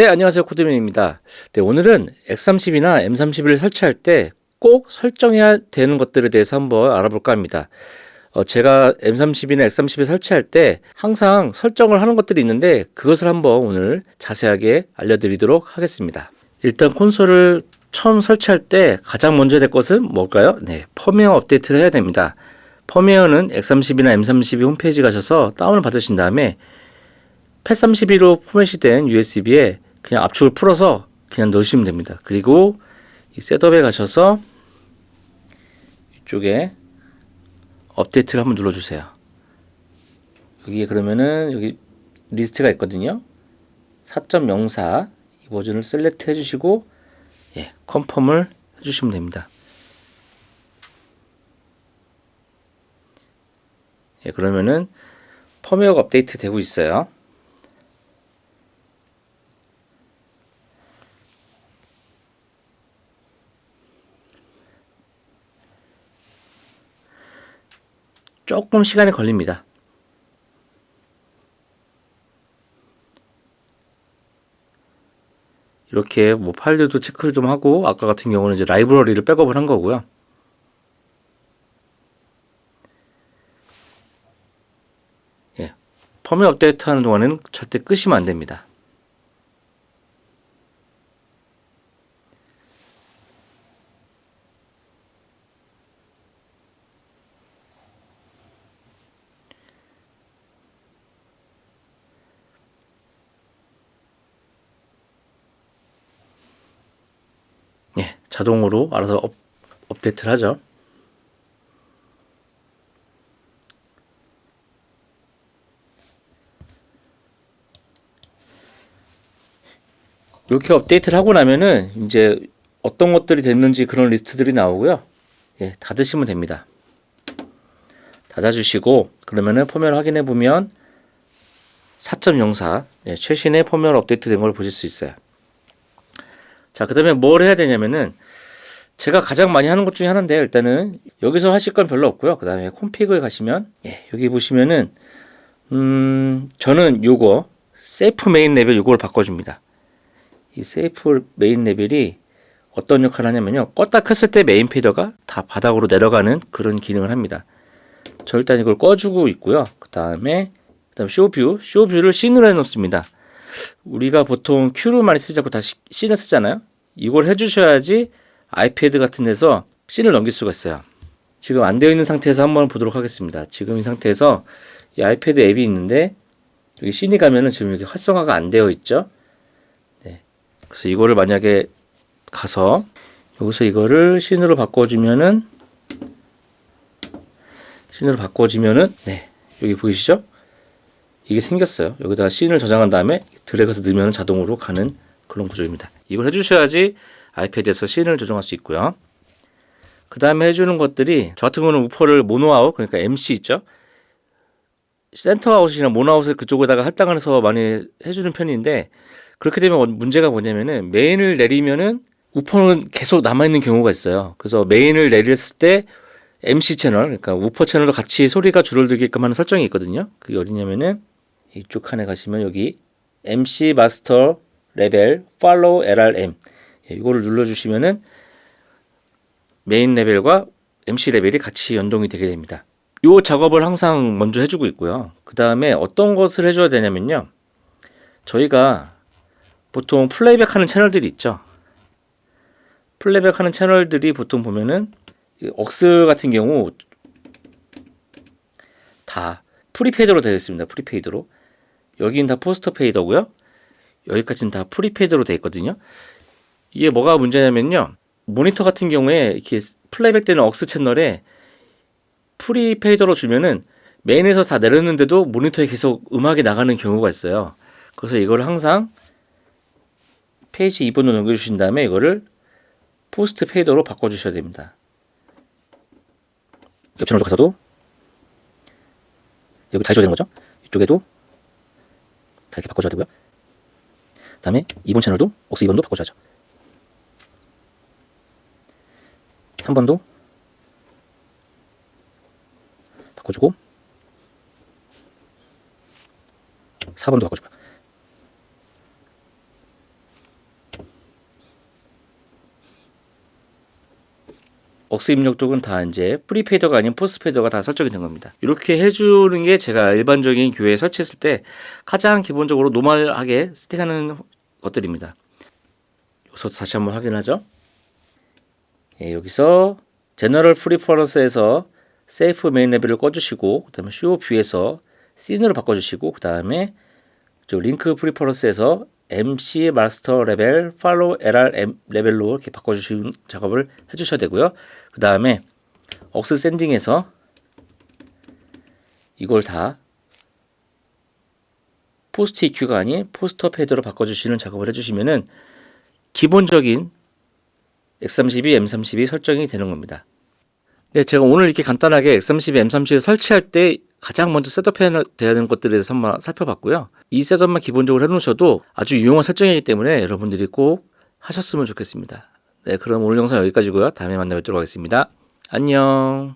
네, 안녕하세요. 코드맨입니다. 네, 오늘은 X30이나 M31을 설치할 때 꼭 설정해야 되는 것들에 대해서 한번 알아볼까 합니다. 어, 제가 M30이나 X30을 설치할 때 항상 설정을 하는 것들이 있는데 그것을 한번 오늘 자세하게 알려드리도록 하겠습니다. 일단 콘솔을 처음 설치할 때 가장 먼저 될 것은 뭘까요? 네, 펌웨어 업데이트를 해야 됩니다. 펌웨어는 X30이나 M32 홈페이지 가셔서 다운을 받으신 다음에 펫32로 포맷이 된 USB에 그냥 압축을 풀어서 그냥 넣으시면 됩니다. 그리고 이 셋업에 가셔서 이쪽에 업데이트를 한번 눌러주세요. 여기에 그러면은 여기 리스트가 있거든요. 4.04 이 버전을 셀렉트 해주시고 예, 컨펌을 해주시면 됩니다. 예, 그러면은 펌웨어가 업데이트 되고 있어요. 조금 시간이 걸립니다. 이렇게 뭐 파일들도 체크를 좀 하고 아까 같은 경우는 이제 라이브러리를 백업을 한 거고요. 예. 펌웨어 업데이트 하는 동안에는 절대 끄시면 안 됩니다. 예, 자동으로 알아서 업, 업데이트를 하죠. 이렇게 업데이트를 하고 나면은 이제 어떤 것들이 됐는지 그런 리스트들이 나오고요. 예, 닫으시면 됩니다. 닫아주시고 그러면은 펌웨어 확인해 보면 4.04 예, 최신의 펌웨어 업데이트 된 걸 보실 수 있어요. 자, 그 다음에 뭘 해야 되냐면은 제가 가장 많이 하는 것 중에 하나인데요. 일단은 여기서 하실 건 별로 없고요. 그 다음에 콤피그에 가시면 예, 여기 보시면은 음, 저는 요거 세이프 메인 레벨 요걸 바꿔줍니다. 이 세이프 메인 레벨이 어떤 역할을 하냐면요. 껐다 켰을 때 메인 페이더가 다 바닥으로 내려가는 그런 기능을 합니다. 저 일단 이걸 꺼주고 있고요. 그 다음에 그다음 쇼뷰, 쇼뷰를 씬으로 해놓습니다. 우리가 보통 Q를 많이 쓰지 않고 다 씬을 쓰잖아요. 이걸 해주셔야지 아이패드 같은 데서 씬을 넘길 수가 있어요. 지금 안 되어 있는 상태에서 한번 보도록 하겠습니다. 지금 이 상태에서 이 아이패드 앱이 있는데 여기 씬이 가면은 지금 이렇게 활성화가 안 되어 있죠. 네. 그래서 이거를 만약에 가서 여기서 이거를 씬으로 바꿔주면은 씬으로 바꿔주면은 네 여기 보이시죠? 이게 생겼어요. 여기다가 씬을 저장한 다음에 드래그해서 넣으면 자동으로 가는 그런 구조입니다. 이걸 해주셔야지 아이패드에서 씬을 조정할 수 있고요. 그 다음에 해주는 것들이 저 같은 경우는 우퍼를 모노아웃 그러니까 MC 있죠. 센터아웃이나 모노아웃을 그쪽에다가 할당을 해서 많이 해주는 편인데 그렇게 되면 문제가 뭐냐면은 메인을 내리면은 우퍼는 계속 남아있는 경우가 있어요. 그래서 메인을 내렸을 때 MC 채널, 그러니까 우퍼 채널도 같이 소리가 줄어들게끔 하는 설정이 있거든요. 그게 어디냐면은 이쪽 칸에 가시면 여기 MC 마스터 레벨 팔로우 LRM 예, 이거를 눌러주시면은 메인 레벨과 MC 레벨이 같이 연동이 되게 됩니다. 이 작업을 항상 먼저 해주고 있고요. 그 다음에 어떤 것을 해줘야 되냐면요. 저희가 보통 플레이백 하는 채널들이 있죠. 플레이백 하는 채널들이 보통 보면은 억스 같은 경우 다 프리페이드로 되어 있습니다. 프리페이드로. 여기는 다 포스터 페이더고요. 여기까지는 다 프리페이드로 되어 있거든요. 이게 뭐가 문제냐면요. 모니터 같은 경우에 이렇게 플레이백 되는 억스 채널에 프리페이더로 주면은 메인에서 다 내렸는데도 모니터에 계속 음악이 나가는 경우가 있어요. 그래서 이걸 항상 페이지 2번으로 넘겨주신 다음에 이거를 포스트 페이더로 바꿔주셔야 됩니다. 옆 채널도 가서도 여기 다 해줘야 되는 거죠. 이쪽에도 다 이렇게 바꿔줘야 되고요. 그 다음에 2번 채널도 옥스 2번도 바꿔줘야죠. 3번도 바꿔주고 4번도 바꿔주고 억스 입력 쪽은 다 이제 프리페이더가 아닌 포스페이더가 다 설정이 된 겁니다. 이렇게 해주는 게 제가 일반적인 교회에 설치했을 때 가장 기본적으로 노멀하게 세팅하는 것들입니다. 여기서 다시 한번 확인하죠. 예, 여기서 제너럴 프리퍼런스에서 세이프 메인 레벨을 꺼주시고 그 다음에 쇼 뷰에서 씬으로 바꿔주시고 그 다음에 저 링크 프리퍼런스에서 MC 마스터 레벨, 팔로우 LR 레벨로 이렇게 바꿔주시는 작업을 해주셔야 되고요. 그 다음에 억스 샌딩에서 이걸 다 포스트 EQ가 아닌 포스터 패드로 바꿔주시는 작업을 해주시면은 기본적인 X32, M32 설정이 되는 겁니다. 네, 제가 오늘 이렇게 간단하게 X32, M32를 설치할 때 가장 먼저 셋업해야 되는 것들에 대해서 한번 살펴봤고요. 이 셋업만 기본적으로 해놓으셔도 아주 유용한 설정이기 때문에 여러분들이 꼭 하셨으면 좋겠습니다. 네, 그럼 오늘 영상 여기까지고요. 다음에 만나 뵙도록 하겠습니다. 안녕.